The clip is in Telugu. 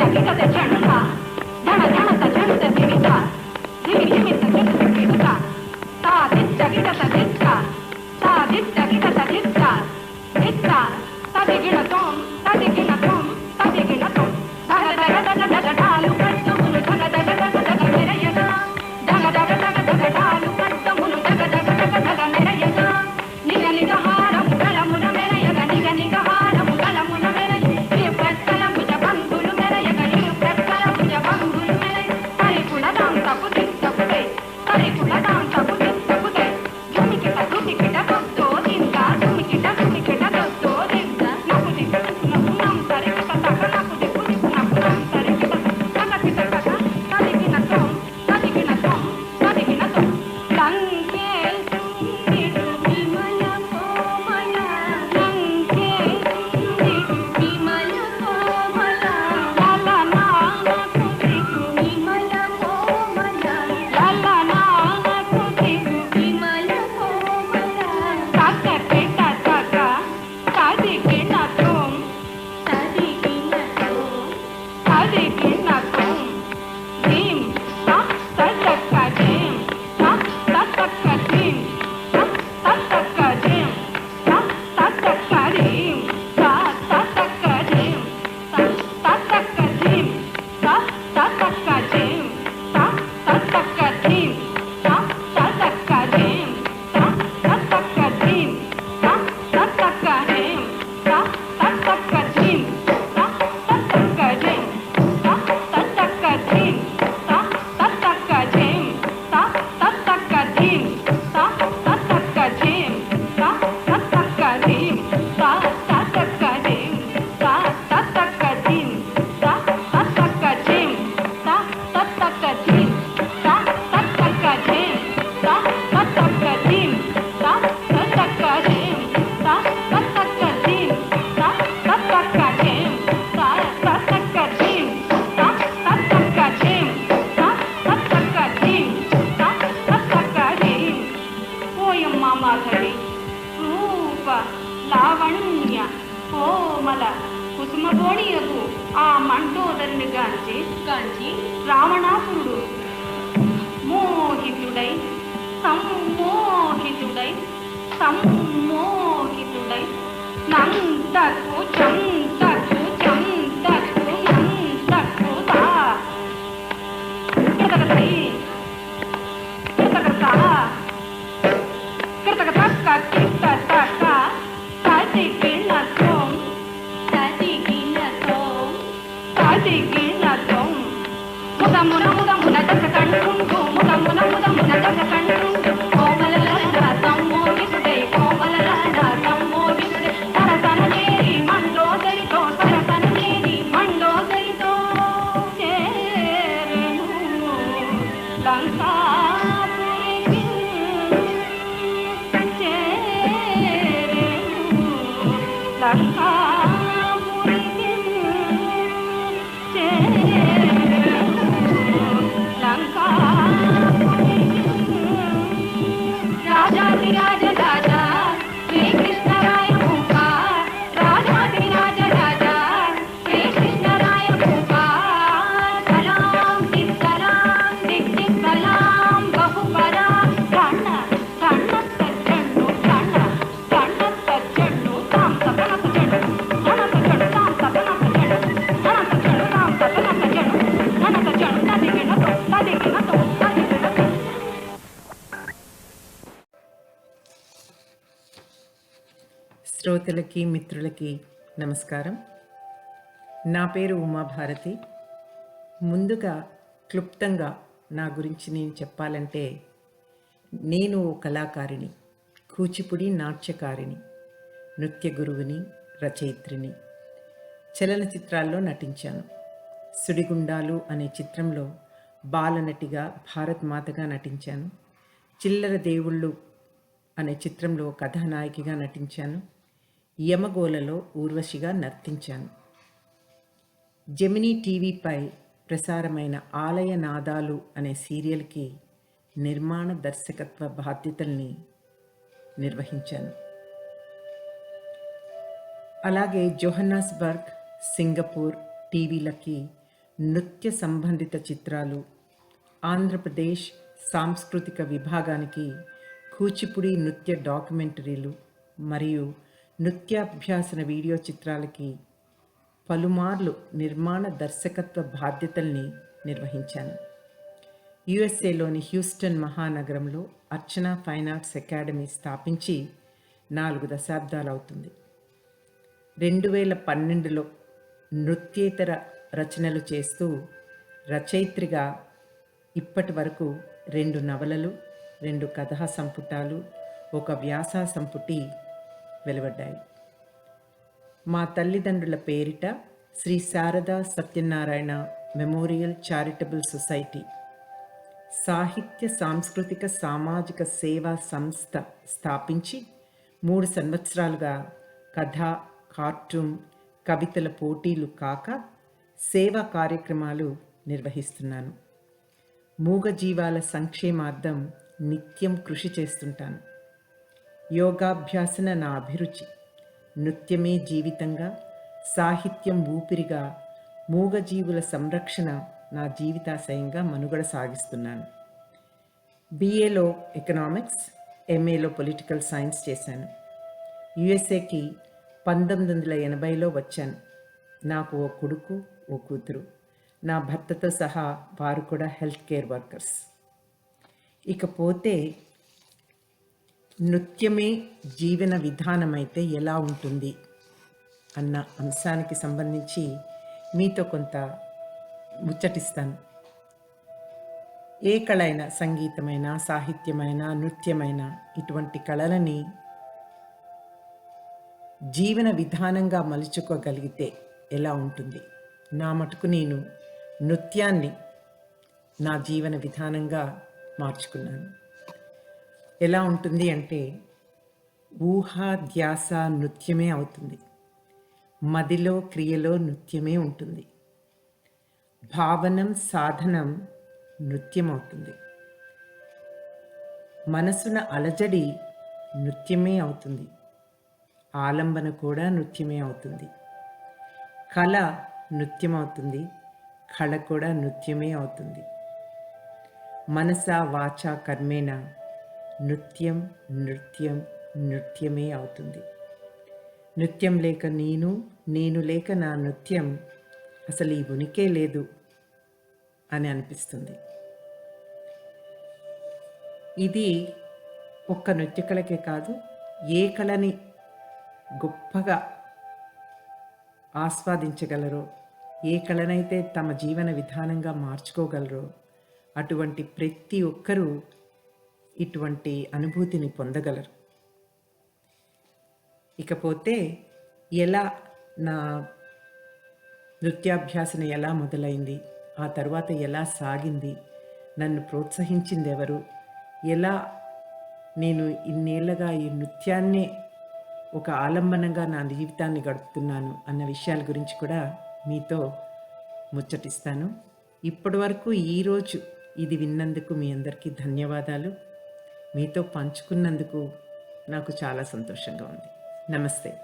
だけができるのか。だがだが 거야? रावणासुरुడు Russia. రైతులకి మిత్రులకి నమస్కారం. నా పేరు ఉమాభారతి. ముందుగా క్లుప్తంగా నా గురించి నేను చెప్పాలంటే నేను ఓ కళాకారిణి కూచిపుడి నాట్యకారిణి నృత్య గురువుని రచయిత్రిని. చలనచిత్రాల్లో నటించాను. సుడిగుండాలు అనే చిత్రంలో బాలనటిగా భారత్ మాతగా నటించాను. చిల్లర దేవుళ్ళు అనే చిత్రంలో కథానాయకిగా నటించాను. యమగోలలో ఊర్వశిగా నర్తించాను. జెమినీ టీవీపై ప్రసారమైన ఆలయ నాదాలు అనే సీరియల్కి నిర్మాణ దర్శకత్వ బాధ్యతల్ని నిర్వహించాను. అలాగే జోహన్నాస్బర్గ్ సింగపూర్ టీవీలకి నృత్య సంబంధిత చిత్రాలు ఆంధ్రప్రదేశ్ సాంస్కృతిక విభాగానికి కూచిపుడి నృత్య డాక్యుమెంటరీలు మరియు నృత్యాభ్యాసన వీడియో చిత్రాలకి పలుమార్లు నిర్మాణ దర్శకత్వ బాధ్యతల్ని నిర్వహించాను. యుఎస్ఏలోని హ్యూస్టన్ మహానగరంలో అర్చన ఫైన్ ఆర్ట్స్ అకాడమీ స్థాపించి నాలుగు దశాబ్దాలు అవుతుంది. రెండు వేల పన్నెండులో నృత్యేతర రచనలు చేస్తూ రచయిత్రిగా ఇప్పటి వరకు రెండు నవలలు రెండు కథా సంపుటాలు ఒక వ్యాస సంపుటి వెలువడ్డాయి. మా తల్లిదండ్రుల పేరిట Shri Sharada Satyanarayana memorial charitable society సాహిత్య సాంస్కృతిక సామాజిక సేవా సంస్థ స్థాపించి మూడు సంవత్సరాలుగా కథ కార్టూన్ కవితల పోటీలు కాక సేవా కార్యక్రమాలు నిర్వహిస్తున్నాను. మూగజీవాల సంక్షేమార్థం నిత్యం కృషి చేస్తుంటాను. యోగాభ్యాసన నా అభిరుచి నృత్యమే జీవితంగా సాహిత్యం ఊపిరిగా మూగజీవుల సంరక్షణ నా జీవితాశయంగా మనుగడ సాగిస్తున్నాను. బీఏలో ఎకనామిక్స్ ఎంఏలో పొలిటికల్ సైన్స్ చేశాను. యుఎస్ఏకి పంతొమ్మిది వందల ఎనభైలో వచ్చాను. నాకు ఓ కొడుకు ఓ కూతురు. నా భర్తతో సహా వారు కూడా హెల్త్ కేర్ వర్కర్స్. ఇకపోతే నృత్యమే జీవన విధానమైతే ఎలా ఉంటుంది అన్న అంశానికి సంబంధించి మీతో కొంత ముచ్చటిస్తాను. ఏ కళ అయినా సంగీతమైన సాహిత్యమైన నృత్యమైన ఇటువంటి కళలని జీవన విధానంగా మలుచుకోగలిగితే ఎలా ఉంటుంది? నా మటుకు నేను నృత్యాన్ని నా జీవన విధానంగా మార్చుకున్నాను. ఎలా ఉంటుంది అంటే ఊహ ధ్యాస నృత్యమే అవుతుంది. మదిలో క్రియలో నృత్యమే ఉంటుంది. భావనం సాధనం నృత్యం అవుతుంది మనసున అలజడి నృత్యమే అవుతుంది. ఆలంబన కూడా నృత్యమే అవుతుంది. కళ నృత్యం అవుతుంది కళ కూడా నృత్యమే అవుతుంది. మనస వాచ కర్మేణ నృత్యం నృత్యం నృత్యమే అవుతుంది. నృత్యం లేక నేను నేను లేక నా నృత్యం అసలు ఈ ఉనికే లేదు అని అనిపిస్తుంది. ఇది ఒక్క నృత్య కళకే కాదు ఏ కళని గొప్పగా ఆస్వాదించగలరో ఏ కళనైతే తమ జీవన విధానంగా మార్చుకోగలరో అటువంటి ప్రతి ఒక్కరూ ఇటువంటి అనుభూతిని పొందగలరు. ఇకపోతే ఎలా నా నృత్యాభ్యాసన ఎలా మొదలైంది ఆ తర్వాత ఎలా సాగింది నన్ను ప్రోత్సహించింది ఎవరు ఎలా నేను ఇన్నేళ్ళగా ఈ నృత్యాన్నే ఒక ఆలంబనంగా నా జీవితాన్ని గడుపుతున్నాను అన్న విషయాల గురించి కూడా మీతో ముచ్చటిస్తాను. ఇప్పటి వరకు ఈరోజు ఇది విన్నందుకు మీ అందరికీ ధన్యవాదాలు. మీతో పంచుకున్నందుకు నాకు చాలా సంతోషంగా ఉంది. నమస్తే.